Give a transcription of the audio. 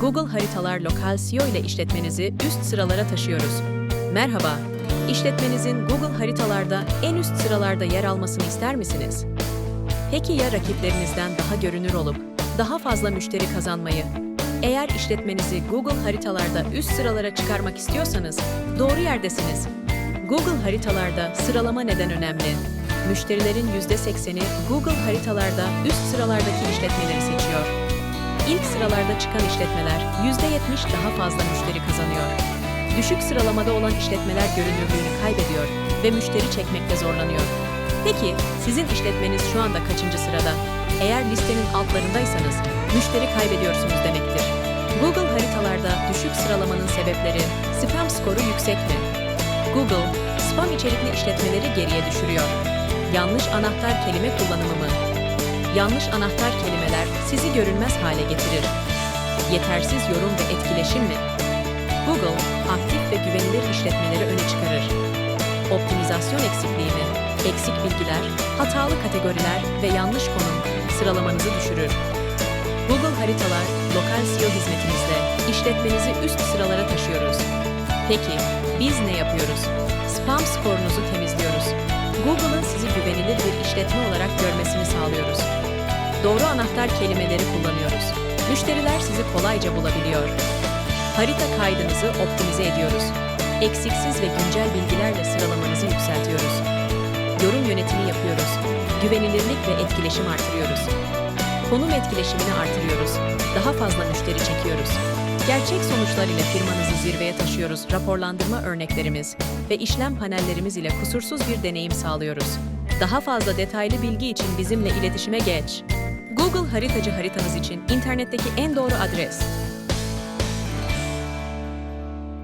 Google Haritalar Lokal SEO ile işletmenizi üst sıralara taşıyoruz. Merhaba, işletmenizin Google Haritalarda en üst sıralarda yer almasını ister misiniz? Peki ya rakiplerinizden daha görünür olup daha fazla müşteri kazanmayı? Eğer işletmenizi Google Haritalarda üst sıralara çıkarmak istiyorsanız doğru yerdesiniz. Google Haritalarda sıralama neden önemli? Müşterilerin %80'i Google Haritalarda üst sıralardaki işletmeleri seçiyor. İlk sıralarda çıkan işletmeler %70 daha fazla müşteri kazanıyor. Düşük sıralamada olan işletmeler görünürlüğünü kaybediyor ve müşteri çekmekte zorlanıyor. Peki sizin işletmeniz şu anda kaçıncı sırada? Eğer listenin altlarındaysanız müşteri kaybediyorsunuz demektir. Google haritalarda düşük sıralamanın sebepleri spam skoru yüksek mi? Google spam içerikli işletmeleri geriye düşürüyor. Yanlış anahtar kelime kullanımı mı? Yanlış anahtar kelimeler sizi görünmez hale getirir. Yetersiz yorum ve etkileşim mi? Google, aktif ve güvenilir işletmeleri öne çıkarır. Optimizasyon eksikliği mi? Eksik bilgiler, hatalı kategoriler ve yanlış konum sıralamanızı düşürür. Google Haritalar, lokal SEO hizmetimizle işletmenizi üst sıralara taşıyoruz. Peki, biz ne yapıyoruz? Spam skorunuzu temizliyoruz. Google'ın sizi güvenilir bir işletme olarak görmesini sağlıyoruz. Doğru anahtar kelimeleri kullanıyoruz. Müşteriler sizi kolayca bulabiliyor. Harita kaydınızı optimize ediyoruz. Eksiksiz ve güncel bilgilerle sıralamanızı yükseltiyoruz. Yorum yönetimi yapıyoruz. Güvenilirlik ve etkileşim artırıyoruz. Konum etkileşimini artırıyoruz. Daha fazla müşteri çekiyoruz. Gerçek sonuçlar ile firmanızı zirveye taşıyoruz. Raporlandırma örneklerimiz ve işlem panellerimiz ile kusursuz bir deneyim sağlıyoruz. Daha fazla detaylı bilgi için bizimle iletişime geç. Google Haritacı haritanız için internetteki en doğru adres.